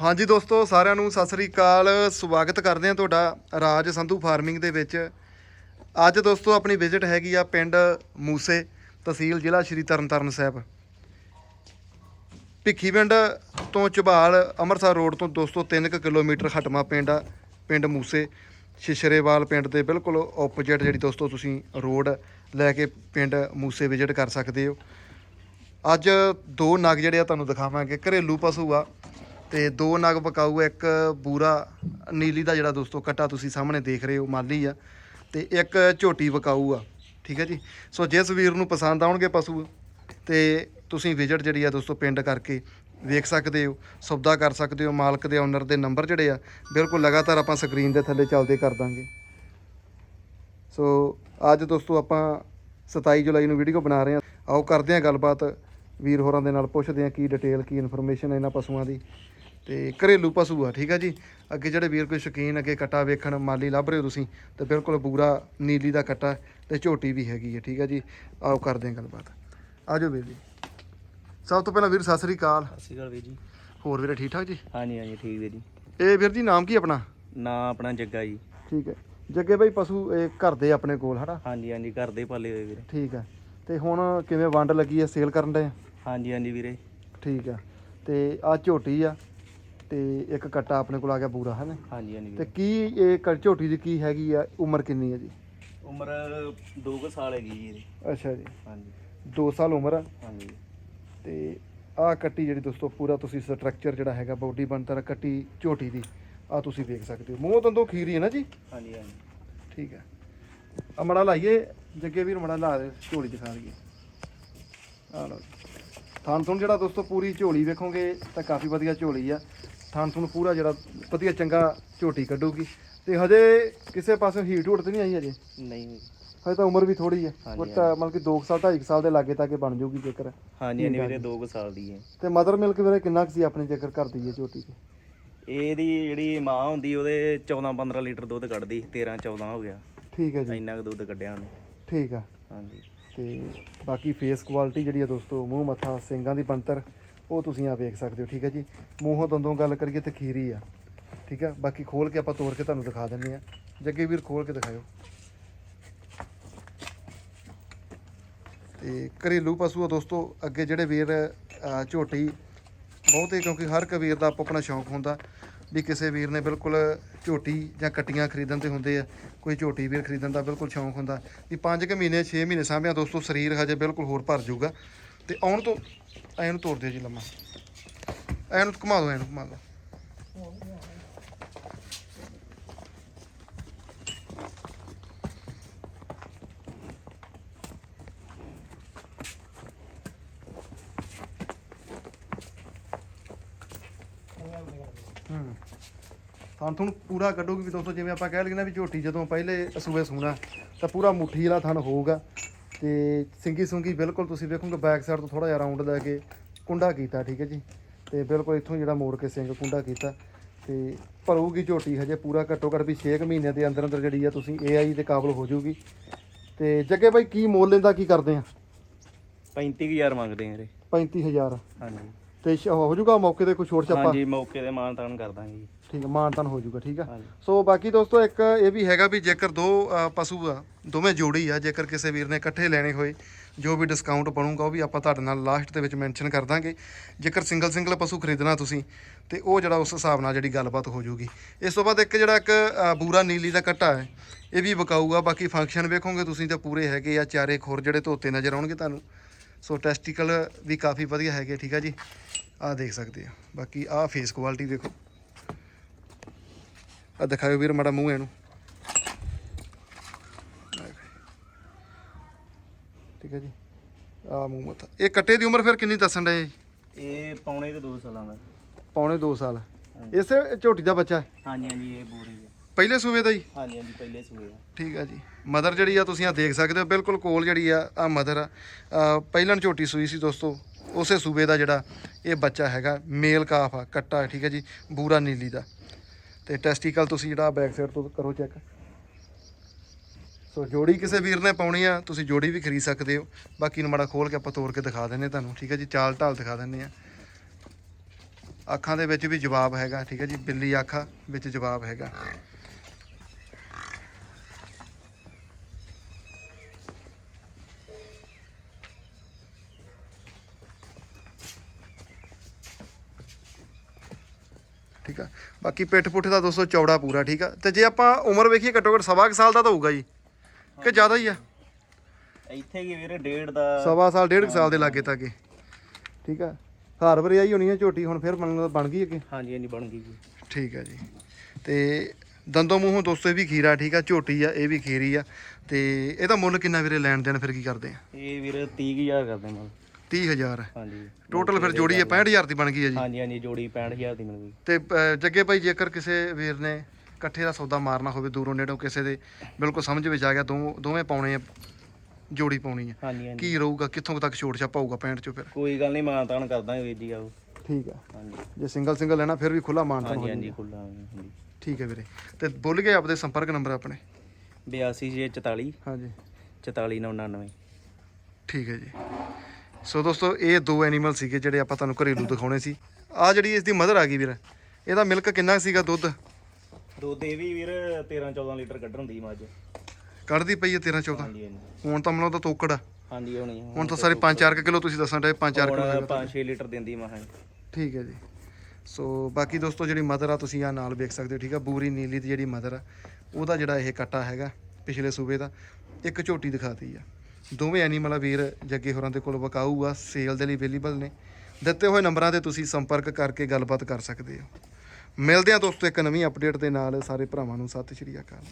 ਹਾਂਜੀ ਦੋਸਤੋ, ਸਾਰਿਆਂ ਨੂੰ ਸਤਿ ਸ੍ਰੀ ਅਕਾਲ। ਸਵਾਗਤ ਕਰਦੇ ਹਾਂ ਤੁਹਾਡਾ ਰਾਜ ਸੰਧੂ ਫਾਰਮਿੰਗ ਦੇ ਵਿੱਚ। ਅੱਜ ਦੋਸਤੋ, ਆਪਣੀ ਵਿਜ਼ਿਟ ਹੈਗੀ ਆ ਪਿੰਡ ਮੂਸੇ ਤਹਿਸੀਲ ਜ਼ਿਲ੍ਹਾ ਸ਼੍ਰੀ ਤਰਨਤਾਰਨ ਸਾਹਿਬ। ਭਿੱਖੀ ਪਿੰਡ ਤੋਂ ਝਬਾਲ ਅੰਮ੍ਰਿਤਸਰ ਰੋਡ ਤੋਂ ਦੋਸਤੋ 3 ਕਿਲੋਮੀਟਰ ਹਟਮਾ ਪਿੰਡ ਆ, ਪਿੰਡ ਮੂਸੇ। ਸ਼ਿਸ਼ਰੇਵਾਲ ਪਿੰਡ ਦੇ ਬਿਲਕੁਲ ਆਪੋਜੀਟ ਜਿਹੜੀ ਦੋਸਤੋ ਤੁਸੀਂ ਰੋਡ ਲੈ ਕੇ ਪਿੰਡ ਮੂਸੇ ਵਿਜ਼ਿਟ ਕਰ ਸਕਦੇ ਹੋ। ਅੱਜ ਦੋ ਨਗ ਜਿਹੜੇ ਆ ਤੁਹਾਨੂੰ ਦਿਖਾਵਾਂਗੇ। ਘਰੇਲੂ ਪਸ਼ੂ ਆ। ਤੇ ਦੋ ਨਗ ਪਕਾਊ ਇੱਕ ਬੂਰਾ, ਨੀਲੀ ਦਾ ਜਿਹੜਾ ਦੋਸਤੋ ਕੱਟਾ ਤੁਸੀਂ ਸਾਹਮਣੇ ਦੇਖ ਰਹੇ ਹੋ, ਮਾਲੀ ਆ, ਤੇ ਇੱਕ ਝੋਟੀ ਪਕਾਊ ਆ ਠੀਕ ਹੈ ਜੀ? ਸੋ ਜਿਸ ਵੀਰ ਨੂੰ ਪਸੰਦ ਆਉਣਗੇ ਪਸ਼ੂ, ਤੇ ਤੁਸੀਂ ਵਿਜ਼ਿਟ ਜਿਹੜੀ ਆ ਦੋਸਤੋ ਪਿੰਡ ਕਰਕੇ ਵੇਖ ਸਕਦੇ ਹੋ, ਸੌਦਾ ਕਰ ਸਕਦੇ ਹੋ, ਮਾਲਕ ਦੇ ਓਨਰ ਦੇ ਨੰਬਰ ਜਿਹੜੇ ਆ, ਬਿਲਕੁਲ ਲਗਾਤਾਰ ਆਪਾਂ ਸਕਰੀਨ ਦੇ ਥੱਲੇ ਚੱਲਦੇ ਕਰ ਦਾਂਗੇ। ਸੋ ਅੱਜ ਦੋਸਤੋ ਆਪਾਂ 27 ਜੁਲਾਈ ਨੂੰ ਵੀਡੀਓ ਬਣਾ ਰਹੇ ਹਾਂ। ਆਓ ਕਰਦੇ ਹਾਂ ਗੱਲਬਾਤ, ਵੀਰ ਹੋਰਾਂ ਦੇ ਨਾਲ ਪੁੱਛਦੇ ਹਾਂ ਕੀ ਡਿਟੇਲ ਕੀ ਇਨਫੋਰਮੇਸ਼ਨ ਹੈ ਇਹਨਾਂ ਪਸ਼ੂਆਂ ਦੀ। ਤੇ ਘਰੇਲੂ ਪਸ਼ੂ ਆ ਠੀਕ ਆ ਜੀ? ਅੱਗੇ ਜਿਹੜੇ ਵੀਰ ਕੋਈ ਸ਼ੌਕੀਨ ਅੱਗੇ ਕੱਟਾ ਵੇਖਣ ਮਾਲੀ ਲੱਭ ਰਹੇ ਹੋ ਤੁਸੀਂ ਤੇ ਬਿਲਕੁਲ ਬੂਰਾ ਨੀਲੀ ਦਾ ਕੱਟਾ ਤੇ ਝੋਟੀ ਵੀ ਹੈਗੀ ਹੈ ਠੀਕ ਆ ਜੀ? ਆਓ ਕਰਦੇ ਹਾਂ ਗੱਲਬਾਤ। ਆਜੋ ਵੀਰ ਜੀ ਸਭ ਤੋਂ ਪਹਿਲਾਂ ਵੀਰ ਸਤਿ ਸ੍ਰੀ ਅਕਾਲ। ਸਤਿ ਸ਼੍ਰੀ ਅਕਾਲ ਵੀਰ ਜੀ। ਹੋਰ ਵੀਰੇ ਠੀਕ ਠਾਕ ਜੀ? ਹਾਂਜੀ ਹਾਂਜੀ ਠੀਕ ਵੀਰ ਜੀ। ਇਹ ਵੀਰ ਜੀ ਨਾਮ ਕੀ ਆਪਣਾ? ਨਾਂ ਆਪਣਾ ਜੱਗਾ ਜੀ। ਠੀਕ ਹੈ। ਜੱਗੇ ਬਾਈ ਪਸ਼ੂ ਇਹ ਘਰ ਦੇ ਆਪਣੇ ਕੋਲ ਹਨਾ? ਹਾਂਜੀ ਹਾਂਜੀ ਘਰ ਦੇ ਪਾਲੇ ਹੋਏ ਵੀਰੇ। ਠੀਕ ਹੈ। ਤੇ ਹੁਣ ਕਿਵੇਂ ਵੰਡ ਲੱਗੀ ਹੈ ਸੇਲ ਕਰਨ ਦੇ? ਹਾਂਜੀ ਹਾਂਜੀ ਵੀਰੇ। ਠੀਕ ਆ ਤੇ ਆ ਝੋਟੀ ਆ ਤੇ ਇੱਕ ਕੱਟਾ ਆਪਣੇ ਕੋਲ ਆ ਗਿਆ ਪੂਰਾ ਹੈ ਨਾ? ਹਾਂਜੀ ਹਾਂਜੀ ਤੇ ਵੀਰੇ। ਕੀ ਇਹ ਕ- ਝੋਟੀ ਦੀ ਕੀ ਹੈਗੀ ਆ? ਉਮਰ ਕਿੰਨੀ ਹੈ ਜੀ? ਉਮਰ 2 ਕੁ ਸਾਲ ਹੈਗੀ ਜੀ ਇਹਦੀ। ਅੱਛਾ ਜੀ। ਹਾਂਜੀ। 2 ਸਾਲ ਉਮਰ ਆ? ਹਾਂਜੀ। ਤੇ ਆ ਕੱਟੀ ਜਿਹੜੀ ਦੋਸਤੋ ਪੂਰਾ ਤੁਸੀਂ ਸਟਰਕਚਰ ਜਿਹੜਾ ਹੈਗਾ ਬਾਡੀ ਬਣਤਰ ਕੱਟੀ ਝੋਟੀ ਦੀ ਆ ਤੁਸੀਂ ਵੇਖ ਸਕਦੇ ਹੋ। ਮੂੰਹ ਦੰਦੋਂ ਖੀਰੀ ਹੈ ਨਾ ਜੀ? ਹਾਂਜੀ ਹਾਂਜੀ। ਠੀਕ ਹੈ ਆ ਮੜਾ ਲਾਈਏ ਜੱਗੇ ਵੀਰ ਮੜਾ ਲਾ ਦੇ ਝੋਲੀ ਦਿਖਾ ਦਈਏ। ਆ ਲਓ ਥਾਨ ਤੁਹਾਨੂੰ ਜਿਹੜਾ ਦੋਸਤੋ ਪੂਰੀ ਝੋਲੀ ਵੇਖੋਗੇ ਤਾਂ ਕਾਫੀ ਵਧੀਆ ਝੋਲੀ ਆ। ਥਾਨ ਤੁਹਾਨੂੰ ਪੂਰਾ ਜਿਹੜਾ ਵਧੀਆ ਚੰਗਾ ਝੋਟੀ ਕੱਢੂਗੀ। ਤੇ ਹਜੇ ਕਿਸੇ ਪਾਸੇ ਹੀਟ ਹੂਟ ਤੇ ਨਹੀਂ ਆਈ ਹਜੇ? ਨਹੀਂ। ਹਜੇ ਤਾਂ ਉਮਰ ਵੀ ਥੋੜੀ ਹੈ। ਹਾਂਜੀ, ਬਟ ਮਤਲਬ ਕਿ 2 ਸਾਲ 2.5 ਸਾਲ ਦੇ ਲਾਗੇ ਤੱਕ ਬਣ ਜਾਊਗੀ ਜੇਕਰ। ਹਾਂਜੀ ਹਾਂਜੀ ਵੀਰੇ ਜੀ। 2 ਕੁ ਸਾਲ ਦੀ ਹੈ। ਤੇ ਮਦਰ ਮਿਲਕ ਵੀਰੇ ਕਿੰਨਾ ਕੁ ਸੀ ਆਪਣੇ ਜੇਕਰ ਕਰਦੀ ਹੈ ਝੋਟੀ ਤੇ ਇਹਦੀ ਜਿਹੜੀ ਮਾਂ ਹੁੰਦੀ ਉਹਦੇ 14 15 ਲੀਟਰ ਦੁੱਧ ਕੱਢਦੀ 13 14 ਹੋ ਗਿਆ। ਠੀਕ ਹੈ ਜੀ। ਇੰਨਾ ਕੁ ਦੁੱਧ ਕੱਢਿਆ ਉਹਨੇ। ਠੀਕ ਆ। ਹਾਂਜੀ। ਤੇ ਬਾਕੀ ਫੇਸ ਕੁਆਲਿਟੀ ਜਿਹੜੀ ਆ ਦੋਸਤੋ ਮੂੰਹ ਮੱਥਾ ਸਿੰਗਾਂ ਦੀ ਬੰਤਰ ਉਹ ਤੁਸੀਂ ਆ ਵੇਖ ਸਕਦੇ ਹੋ ਠੀਕ ਹੈ ਜੀ? ਮੂੰਹੋਂ ਦੰਦੋਂ ਗੱਲ ਕਰੀਏ ਤੇ ਖੀਰੀ ਆ ਠੀਕ ਆ ਬਾਕੀ ਖੋਲ ਕੇ ਆਪਾਂ ਤੋੜ ਕੇ ਤੁਹਾਨੂੰ ਦਿਖਾ ਦਿੰਦੇ ਆ ਜੱਗੇ ਵੀਰ ਖੋਲ ਕੇ ਦਿਖਾਇਓ। ਤੇ ਘਰੇਲੂ ਪਸ਼ੂ ਆ ਦੋਸਤੋ ਅੱਗੇ ਜਿਹੜੇ ਵੀਰ ਅਹ, ਝੋਟੀ ਬਹੁਤੇ ਕਿਉਂਕਿ ਹਰ ਇੱਕ ਵੀਰ ਦਾ ਆਪੋ ਆਪਣਾ ਸ਼ੌਂਕ ਹੁੰਦਾ ਵੀ ਕਿਸੇ ਵੀਰ ਨੇ ਬਿਲਕੁਲ ਝੋਟੀ ਜਾਂ ਕਟੀਆਂ ਖਰੀਦਣ ਤੇ ਹੁੰਦੇ ਆ। ਕੋਈ ਝੋਟੀ ਵੀਰ ਖਰੀਦਣ ਦਾ ਬਿਲਕੁਲ ਸ਼ੌਂਕ ਹੁੰਦਾ। ਵੀ 5 ਕੁ ਮਹੀਨੇ 6 ਮਹੀਨੇ ਸਾਂਭਿਆ ਦੋਸਤੋ ਸਰੀਰ ਹਜੇ ਬਿਲਕੁਲ ਹੋਰ ਭਰ ਜਾਊਗਾ। ਤੇ ਆਉਣ ਤੋਂ ਐਂ ਨੂੰ ਤੋੜ ਦਿਓ ਜੀ ਲੰਮਾ। ਐਂ ਨੂੰ ਘੁਮਾ ਦਿਓ, ਐਂ ਨੂੰ ਘੁਮਾ ਦਿਓ। ਹੂੰ। ਤਾਂ ਤੁਹਾਨੂੰ ਪੂਰਾ ਕੱਢੋਗੇ ਵੀ ਦੋਸਤੋ, ਜਿਵੇਂ ਆਪਾਂ ਕਹਿ ਲਈਏ ਨਾ ਵੀ ਝੋਟੀ ਜਦੋਂ ਪਹਿਲੇ ਅਸੂਏ ਸੂਣਾ, ਤਾਂ ਪੂਰਾ ਮੁੱਠੀ ਵਾਲਾ ਥਣ ਹੋਊਗਾ। ਤੇ ਸਿੰਗੀ ਸੁੰਗੀ ਬਿਲਕੁਲ ਤੁਸੀਂ ਵੇਖੋਗੇ ਬੈਕ ਸਾਈਡ ਤੋਂ ਥੋੜਾ ਜਿਹਾ ਰਾਉਂਡ ਲੈ ਕੇ ਕੁੰਡਾ ਕੀਤਾ ਠੀਕ ਹੈ ਜੀ। ਤੇ ਬਿਲਕੁਲ ਇੱਥੋਂ ਜਿਹੜਾ ਮੋੜ ਕੇ ਸਿੰਗ ਕੁੰਡਾ ਕੀਤਾ। ਤੇ ਭਰੂਗੀ ਝੋਟੀ ਹਜੇ ਪੂਰਾ ਘੱਟੋ ਘੱਟ ਵੀ 6 ਮਹੀਨਿਆਂ ਦੇ ਅੰਦਰ ਅੰਦਰ ਜਿਹੜੀ ਆ ਤੁਸੀਂ AI ਦੇ ਕਾਬਲ ਹੋ ਜਾਊਗੀ। ਤੇ ਜੱਗੇ ਬਾਈ ਕੀ ਮੁੱਲ ਲੈਂਦਾ ਕੀ ਕਰਦੇ ਆ? 35000 ਮੰਗਦੇ ਆ ਵੀਰੇ। 35000 ਹਾਂਜੀ। ਤੇ ਸ਼- ਹੋ ਜਾਊਗਾ ਮੌਕੇ ਤੇ ਕੋਈ ਛੋਟ ਛੱਪਾ? ਹਾਂਜੀ ਮੌਕੇ ਤੇ ਮਾਨ ਤਾਨ ਕਰ ਦਾਂਗੇ ਜੀ। ਠੀਕ ਹੈ ਮਾਨਤਨ ਹੋ ਜਾਊਗਾ ਠੀਕ ਆ? ਹਾਂਜੀ। ਸੋ ਬਾਕੀ ਦੋਸਤੋ ਇੱਕ ਇਹ ਵੀ ਹੈਗਾ ਵੀ ਜੇਕਰ ਦੋ ਅ, ਪਸ਼ੂ ਆ ਦੋਵੇਂ ਜੋੜੀ ਆ ਜੇਕਰ ਕਿਸੇ ਵੀਰ ਨੇ ਇਕੱਠੇ ਲੈਣੇ ਹੋਏ ਜੋ ਵੀ ਡਿਸਕਾਊਂਟ ਬਣੂਗਾ ਉਹ ਵੀ ਆਪਾਂ ਤੁਹਾਡੇ ਨਾਲ ਲਾਸਟ ਦੇ ਵਿੱਚ ਮੈਂਸ਼ਨ ਕਰ ਦਾਂਗੇ। ਜੇਕਰ ਸਿੰਗਲ ਸਿੰਗਲ ਪਸ਼ੂ ਖਰੀਦਣਾ ਤੁਸੀਂ ਤੇ ਉਹ ਜਿਹੜਾ ਉਸ ਹਿਸਾਬ ਨਾਲ ਜਿਹੜੀ ਗੱਲਬਾਤ ਹੋ ਜਾਊਗੀ। ਇਸ ਤੋਂ ਬਾਅਦ ਇੱਕ ਜਿਹੜਾ ਇੱਕ ਅ, ਬੂਰਾ ਨੀਲੀ ਦਾ ਕੱਟਾ ਹੈ ਇਹ ਵੀ ਵਿਕਾਊਗਾ ਬਾਕੀ ਫੰਕਸ਼ਨ ਵੇਖੋਗੇ ਤੁਸੀਂ ਤਾਂ ਪੂਰੇ ਹੈਗੇ ਆ ਚਾਰੇ ਖੁਰ ਜਿਹੜੇ ਧੋਤੇ ਨਜ਼ਰ ਆਉਣਗੇ ਤੁਹਾਨੂੰ। ਸੋ ਟੈਸਟੀਕਲ ਵੀ ਕਾਫੀ ਵਧੀਆ ਹੈਗੇ ਠੀਕ ਆ ਜੀ? ਆਹ ਦੇਖ ਸਕਦੇ ਆ। ਬਾਕੀ ਆਹ ਫੇਸ ਕੁਆਲਿਟੀ ਦੇਖੋ। ਆ ਦਿਖਾਓ ਵੀਰ ਮਾੜਾ ਮੂੰਹ ਇਹਨੂੰ। ਠੀਕ ਹੈ ਜੀ। ਆ ਮੂੰਹ ਮੱਥਾ। ਇਹ ਕੱਟੇ ਦੀ ਉਮਰ ਫਿਰ ਕਿੰਨੀ ਦੱਸਣ ਡਏ ਇਹ ਪੌਣੇ ਤੇ 2 ਸਾਲਾਂ ਦਾ। ਪੌਣੇ 2 ਸਾਲ। ਇਸੇ ਝੋਟੀ ਦਾ ਬੱਚਾ? ਹਾਂਜੀ ਹਾਂਜੀ ਇਹ ਬੋਰੀ ਹੈ ਪਹਿਲੇ ਸੂਵੇ ਦਾ ਹੀ? ਹਾਂਜੀ ਹਾਂਜੀ ਪਹਿਲੇ ਸੂਏ ਆ ਠੀਕ ਹੈ ਜੀ। ਮਦਰ ਜਿਹੜੀ ਆ ਤੁਸੀਂ ਆ ਦੇਖ ਸਕਦੇ ਹੋ ਬਿਲਕੁਲ ਕੋਲ ਜਿਹੜੀ ਆ ਆ ਮਦਰ ਆ। ਅਹ ਪਹਿਲਾਂ ਝੋਟੀ ਸੂਈ ਸੀ ਦੋਸਤੋ ਉਸੇ ਸੂਬੇ ਦਾ ਜਿਹੜਾ ਇਹ ਬੱਚਾ ਹੈਗਾ ਮੇਲ ਕਾਫ ਆ ਕੱਟਾ ਠੀਕ ਹੈ ਜੀ ਬੂਰਾ ਨੀਲੀ ਦਾ। ਤੇ ਟੈਸਟੀਕਲ ਤੁਸੀਂ ਜਿਹੜਾ ਬੈਕ ਸਾਈਡ ਤੋਂ ਕਰੋ ਚੈੱਕ ਸੋ ਜੋੜੀ ਕਿਸੇ ਵੀਰ ਨੇ ਪਾਉਣੀ ਆ ਤੁਸੀਂ ਜੋੜੀ ਵੀ ਖਰੀਦ ਸਕਦੇ ਹੋ। ਬਾਕੀ ਨੂੰ ਮਾੜਾ ਖੋਲ ਕੇ ਆਪਾਂ ਤੋੜ ਕੇ ਦਿਖਾ ਦਿੰਨੇ ਤੁਹਾਨੂੰ ਠੀਕ ਹੈ ਜੀ ਚਾਲ ਢਾਲ ਦਿਖਾ ਦਿੰਨੇ ਆ। ਅੱਖਾਂ ਦੇ ਵਿੱਚ ਵੀ ਜਵਾਬ ਹੈਗਾ ਠੀਕ ਹੈ ਜੀ ਬਿੱਲੀ ਅੱਖਾਂ ਵਿੱਚ ਜਵਾਬ ਹੈਗਾ। ਠੀਕ ਆ। ਬਾਕੀ ਪਿੱਠ ਪੁੱਠ ਦਾ ਦੋਸਤੋ ਚੌੜਾ ਪੂਰਾ ਠੀਕ ਆ। ਤੇ ਜੇ ਆਪਾਂ ਉਮਰ ਵੇਖੀਏ ਘੱਟੋ ਘੱਟ ਸਵਾ ਕੁ ਸਾਲ ਦਾ ਤਾਂ ਹੋਊਗਾ ਜੀ। ਕਿ ਜ਼ਿਆਦਾ ਹੀ ਆ? ਇੱਥੇ ਕੀ ਵੀਰੇ ਡੇਢ ਦਾ ਸਵਾ ਸਾਲ ਡੇਢ ਕੁ ਸਾਲ ਦੇ ਲਾਗੇ ਤੱਕ ਠੀਕ ਆ। ਹਾਰ ਵਰਿਆਈ ਹੋਣੀ ਆ ਝੋਟੀ ਹੁਣ ਫਿਰ ਬਣ ਬਣ ਗਈ ਅੱਗੇ? ਹਾਂਜੀ ਹਾਂਜੀ ਬਣ ਗਈ ਜੀ। ਠੀਕ ਹੈ ਜੀ। ਤੇ ਦੰਦੋਂ ਮੂੰਹੋਂ ਦੋਸਤੋ ਇਹ ਵੀ ਖੀਰਾ ਠੀਕ ਆ ਝੋਟੀ ਆ ਇਹ ਵੀ ਖੀਰੀ ਆ। ਤੇ ਇਹਦਾ ਮੁੱਲ ਕਿੰਨਾ ਵੀਰੇ ਲੈਣ ਦੇਣ ਫਿਰ ਕੀ ਕਰਦੇ ਆ? ਇਹ ਵੀਰੇ 30000 ਕਰਦੇ ਮਾਲ। 30000 ਹਾਂਜੀ। ਟੋਟਲ ਫਿਰ ਜੋੜੀ ਇਹ 65000 ਦੀ ਬਣ ਗਈ ਹੈ ਜੀ। ਹਾਂਜੀ ਹਾਂਜੀ ਜੋੜੀ 65000 ਦੀ ਮਿਲ ਗਈ। ਤੇ ਅ, ਜੱਗੇ ਭਾਈ ਜੇਕਰ ਕਿਸੇ ਵੀਰ ਨੇ ਇਕੱਠੇ ਦਾ ਸੌਦਾ ਮਾਰਨਾ ਹੋਵੇ ਦੂਰੋਂ ਨੇੜੋਂ ਕਿਸੇ ਦੇ ਬਿਲਕੁਲ ਸਮਝ ਵਿੱਚ ਆ ਗਿਆ ਦੋ ਦੋਵੇਂ ਪਾਉਣੇ ਆ ਜੋੜੀ ਪਾਉਣੀ ਆ। ਹਾਂਜੀ ਹਾਂਜੀ। ਕੀ ਰਹੂਗਾ ਕਿੱਥੋਂ ਕੁ ਤੱਕ ਛੋਟ ਛਾਪਾ ਹੋਊਗਾ ਪੈਂਟ ਚੋਂ ਫਿਰ? ਕੋਈ ਗੱਲ ਨਹੀਂ ਮਾਨਤਾਨ ਕਰਦਾਂਗੇ ਵੀਰ ਜੀ ਆਓ। ਠੀਕ ਆ। ਹਾਂਜੀ। ਜੇ ਸਿੰਗਲ ਸਿੰਗਲ ਲੈਣਾ ਫਿਰ ਵੀ ਖੁੱਲਾ ਮਾਨਤਾ ਹਾਂਜੀ ਹਾਂਜੀ ਖੁੱਲਾ ਹਾਂਜੀ। ਠੀਕ ਹੈ ਵੀਰੇ। ਤੇ ਭੁੱਲ ਗਏ ਆਪਦੇ ਸੰਪਰਕ ਨੰਬਰ ਆਪਣੇ? 8244 ਹਾਂਜੀ। 4499 ਠੀਕ ਹੈ ਜੀ। ਸੋ ਦੋਸਤੋ ਇਹ ਦੋ ਐਨੀਮਲ ਸੀਗੇ ਜਿਹੜੇ ਆਪਾਂ ਤੁਹਾਨੂੰ ਘਰੇਲੂ ਦਿਖਾਉਣੇ ਸੀ। ਆ ਜਿਹੜੀ ਇਸ ਦੀ ਮਦਰ ਆ ਗਈ ਵੀਰ ਇਹਦਾ ਮਿਲਕ ਕਿੰਨਾ ਸੀਗਾ ਦੁੱਧ? ਦੁੱਧ ਇਹ ਵੀ ਵੀਰ 13 14 ਲੀਟਰ ਕੱਢਣ ਹੁੰਦੀ ਮੱਝ ਕੱਢਦੀ ਪਈ ਹੈ 13 14 ਹਾਂਜੀ ਹਾਂਜੀ। ਹੁਣ ਤਾਂ ਮੈਨੂੰ ਤਾਂ ਤੋਕੜ ਆ। ਹਾਂਜੀ ਹੋਣੀ ਹੁਣ ਤਾਂ ਸਾਰੇ 5-4 ਕਿਲੋ ਤੁਸੀਂ ਦੱਸਣ ਰਹੇ 5-4 ਕਿਲੋ ਹੁਣ 5-6 ਲੀਟਰ ਦਿੰਦੀ ਮਹਾਂ ਠੀਕ ਹੈ ਜੀ। ਸੋ ਬਾਕੀ ਦੋਸਤੋ ਜਿਹੜੀ ਮਦਰ ਆ ਤੁਸੀਂ ਆ ਨਾਲ ਵੇਖ ਸਕਦੇ ਹੋ ਠੀਕ ਆ? ਬੂਰੀ ਨੀਲੀ ਦੀ ਜਿਹੜੀ ਮਦਰ ਆ ਉਹਦਾ ਜਿਹੜਾ ਇਹ ਕੱਟਾ ਹੈਗਾ ਪਿਛਲੇ ਸੂਬੇ ਦਾ। ਇੱਕ ਝੋਟੀ ਦਿਖਾਤੀ ਆ। ਦੋਵੇਂ ਐਨੀਮਲ ਵੀਰ, ਜੱਗੇ ਹੋਰਾਂ ਦੇ ਕੋਲ ਵਕਾਊ ਆ ਸੇਲ ਦੇ ਲਈ ਅਵੇਲੇਬਲ ਨੇ। ਦਿੱਤੇ ਹੋਏ ਨੰਬਰਾਂ ਤੇ ਤੁਸੀਂ ਸੰਪਰਕ ਕਰਕੇ ਗੱਲਬਾਤ ਕਰ ਸਕਦੇ ਹੋ। ਮਿਲਦੇ ਆ ਦੋਸਤੋ ਇੱਕ ਨਵੀਂ ਅਪਡੇਟ ਦੇ ਨਾਲ, ਸਾਰੇ ਭਰਾਵਾਂ ਨੂੰ ਸਤਿ ਸ਼੍ਰੀ ਅਕਾਲ।